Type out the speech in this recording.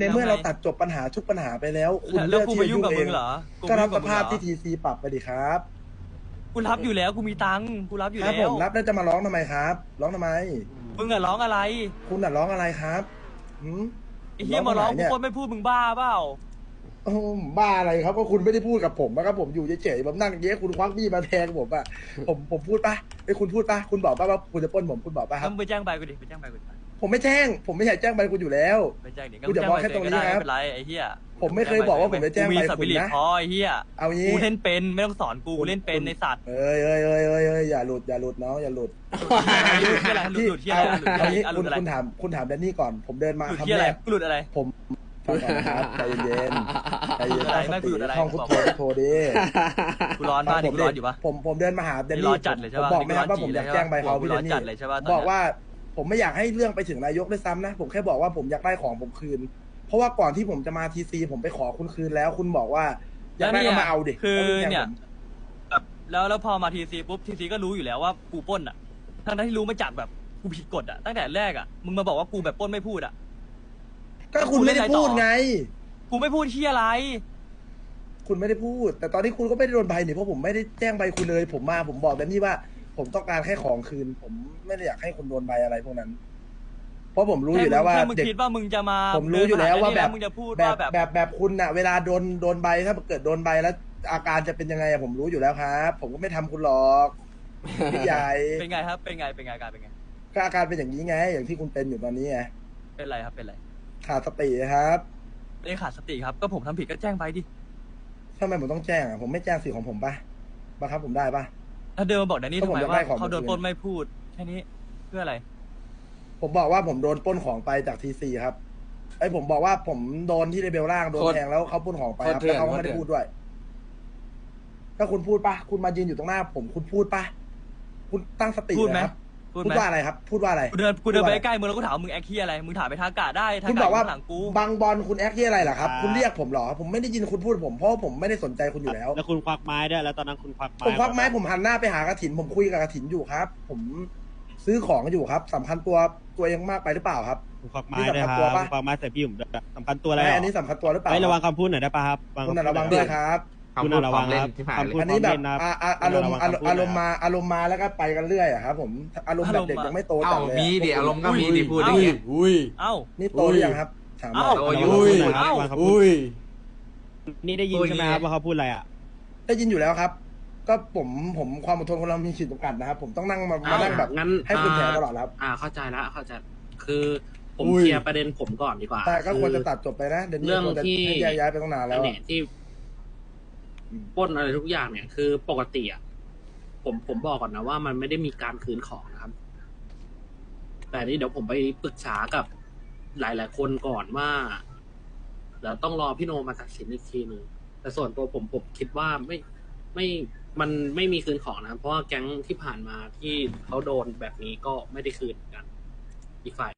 ในเมื่อเราตัดจบปัญหาทุกปัญหาไปแล้ว คุณแล้เลืวอกกูที่ไปจะยุ่ยุ่งงกับเอมึงงเหรอกูก็ไปรับยุ่งสกับมึงภาพเหรอที่ทีซีปรับไปดิครับกูรับอยู่แล้วกูมีตังค์กูรับอยู่ครับแล้ผวมรับแล้วจะมาร้องทำไมครับ ร้องทำไม มึงอะร้องอะไรคุณน่ะร้องอะไรครับหืม ไอ้เฮียมาร้องร้องไหนเนี่กูยคนไม่พูดมึงบ้าเปล่าโอ้บ้าอะไรครับก็คุณไม่ได้พูดกับผมนะครับผมอยู่เฉยๆผมนั่งเย้คุณควักมีดมาแทงผมอะผมผมพูดปะไอ้ยคุณพูดปะคุณบอกปะว่าคุณจะปล้นผมคุณบอกปะคแล้รัวบมึงไปแจ้งใบกูดิไปแจ้งใบกูดิ ผมไม่แจ้ง ผมไม่อยากแจ้งใบคุณอยู่แล้วไปแจ้งดิกูเดี๋ยวบอกแค่ตรงนี้ก็ได้ครับ ไม่เป็นไรไอ้เฮียผมไม่เคยบอกว่าผมจะแจ้งกูใบมีสคุปิณริตนะพอไอ้เฮียเอางี้กูเล่นเป็นไม่ต้องสอนกูกูเล่นเป็นในสัตว์เอ้ยเอ้ยเอ้ยเอ้ยเอ้ยอย่าหลุดอย่าหลุดน้องอย่าหลุดหลุดที่อะไรหลุดหลุดที่อะไรหลุดเอาที่เอาอะไรหลุงี้คุดณอะไรคุณถามคุณถามแดนนี่ก่อนผมเดินมาหลุดคำที่อะแรไรกหลุดอะไรผมฟังก่อนนะครับใจเย็นๆใจเย็นอะไรๆไม่สหลุติดอะไรท่องพุทโธพุทโธดีกูร้อนบ้านผนี่มกูร้อนอยู่ปะผมผมเดินมาหาแดนนี่นี่ร้อนจัดเลยใช่ผมปะบอกไหมครับว่าผมอยากแจ้งใบเขากูพี่ร้แดอนนนี่จัดเลยใช่ปะตอนเนี้ยบอกว่า ผมไม่อยากให้เรื่องไปถึงนายกด้วยซ้ำนะ ผมแค่บอกว่าผมอยากได้ของผมคืน เพราะว่าก่อนที่ผมจะมาทีซีผมไปขอคุณคืนแล้ว คุณบอกว่าอยากได้ก็มาเอาดิคือแล้วณแทงเนี่ยผมแบบแล้วแล้วพอมาทีซีปุ๊บทีซีก็รู้อยู่แล้วว่ากูปล้นอะทั้งนั้นที่รู้มาจากแบบกูผิดกฎอะตั้งแต่แรกอะมึงมาบอกว่ากูแบบปล้นไม่พูดอะก็คุณไม่ได้พูดไง กูไม่พูดที่อะไร คุณไม่ได้พูด แต่ตอนนี้คุณก็ไม่ได้โดนใบนี่เพราะผมไม่ได้แจ้งใบคุณเลย ผมมาผมบอกแดนนี่ว่า ผมต้องการแค่ของคืน ผมไม่ได้อยากให้คุณโดนใบอะไรพวกนั้น เพราะผมรู้อยู่แล้วว่าแค่มึงเด็กคิดว่ามึงจะมาผมรู้อยู่แล้วว่าแบบเดินผ่นได้นี่มึงจะพูดแบบว่าแบบแบบแบบคุณน่ะ เวลาโดนโดนใบถ้าเกิดโดนใบแล้ว อาการจะเป็นยังไงอะผมรู้อยู่แล้วครับ ผมก็ไม่ทำคุณหรอกพี่ใหญ่เป็นไงครับ เป็นไงเป็นไงอาการเป็นไง ก็อาการเป็นอย่างนี้ไง อย่างที่คุณเป็นอยู่ตอนนี้ไงเป็นไรครับเป็นไรขาดสติครับไม่ได้ขาดสติครับก็ผมทำผิดก็แจ้งไปดิ ทำไมผมต้องแจ้งอะผมไม่แจ้งสิทธิ์ของผมปะบังคับผมได้ปะ ถ้าเดินมาบอกแดนนี่ก็ทำผมไมจะว่าได้ของเขาโดนคืน ปล้นไม่พูดแค่นี้เพื่ออะไร ผมบอกว่าผมโดนปล้นของไปจากทีซีครับไอ้ยผมบอกว่าผมโดนที่เลเบลล่างโดนโคตรแทงแล้วเขาปล้นของไปครับโคตรเถื่แล้อนวเขาก็ไม่ได้โคตรเถื่อน พูดด้วย ถ้าคุณพูดปะคุณมายืนอยู่ตรงหน้า ผมคุณพูดปะคุณตั้งสติพูดไหม นะครับ พูดพูดไหมว่าอะไรครับ พูดว่าอะไร กูเดินกูเดินไปพูดว่าใกล้มึงแล้วกูถามว่ามึงแอคเฮียอะไร มึงถามไปทางกาได้ทางคุณกาบอกว่ายู่ข้งหลังกู บางบอลคุณแอคที่อะไรเหรอครับอ่าคุณเรียกผมเหรอ ผมไม่ได้ยินคุณพูดผม เพราะว่าผมไม่ได้สนใจคุณอยู่แล้ว แล้วคุณควักไม้ด้วยแล้วตอนนั้นคุณควักไม้ผมควักไม้ผมหันหน้าไปหากระถิน ผมคุยกับกระถินอยู่ครับ ผมซื้อของอยู่ครับสำคัญตัวตัวเองมากไปหรือเปล่าครับ คุณควักไม้ด้วยครับนี่สำคัญตัวปะคุณควักไม้ใส่พี่ผมด้วยสำคัญตัวอะไรไม่เหรอันนี้สำคัญตัวหรือเปล่าไประวังคำพูดหน่อยได้ปะครับคุณน่ะระวังด้วยครับ คุณน่ะระวังครับคำพูดอันพร้นี้อมแบบเล่นนะครับอ่าอ่าอารมณ์คุณน่ะอารระวังคำพูดอารมณ์มาอารมณ์มาแล้วก็ไปกันเรื่อยอะครับผมอารมณ์แบบเด็กยังไม่โตเอ้าจัดเลยมีดิอารมณ์ก็มีดิพูดเอ้าดิอุ้ยเอ้านี่โตหรือยังครับถามหน่เอ้าอยโตอยู่ระวังอุ้ยคำพูดหน่อยครับเอ้าระวังคำพูดนี่ได้ยินใช่ไหมครับว่าเขาพูดอะไรอะ ได้ยินอยู่แล้วครับ ก็ผมผมความอดทนของเรามีขีดจำกัดนะครับ ผมต้องนั่งมามานั่งแบบงั้นให้คุณแผลอ่าตลอดครับ อ่าเข้าใจแล้วเข้าใจคือผมอุ้ยเคลียร์ประเด็นผมก่อนดีกว่าแต่ก็ควรจะอตัดจบไปนะเดี๋ยวนี้เรื่องควรจะที่ให้ย้ายย้ายไปตั้งนานแล้วอันอะเนี้ยที่อืม ปล้นอะไรทุกอย่างเนี่ยคือปกติอะผมผมบอกก่อนนะว่ามันไม่ได้มีการคืนของนะครับ แต่นี่เดี๋ยวผมไปปรึกษากับหลาย ๆ คนก่อนว่าเดี๋ยวต้องรอพี่โนมาตัดสินอีกทีหนึ่งแต่ส่วนตัวผมผมคิดว่าไม่ไม่มันไม่มีคืนของนะเพราะว่าแก๊งที่ผ่านมาที่เขาโดนแบบนี้ก็ไม่ได้คืนเหมือนกัน อีกฝ่าย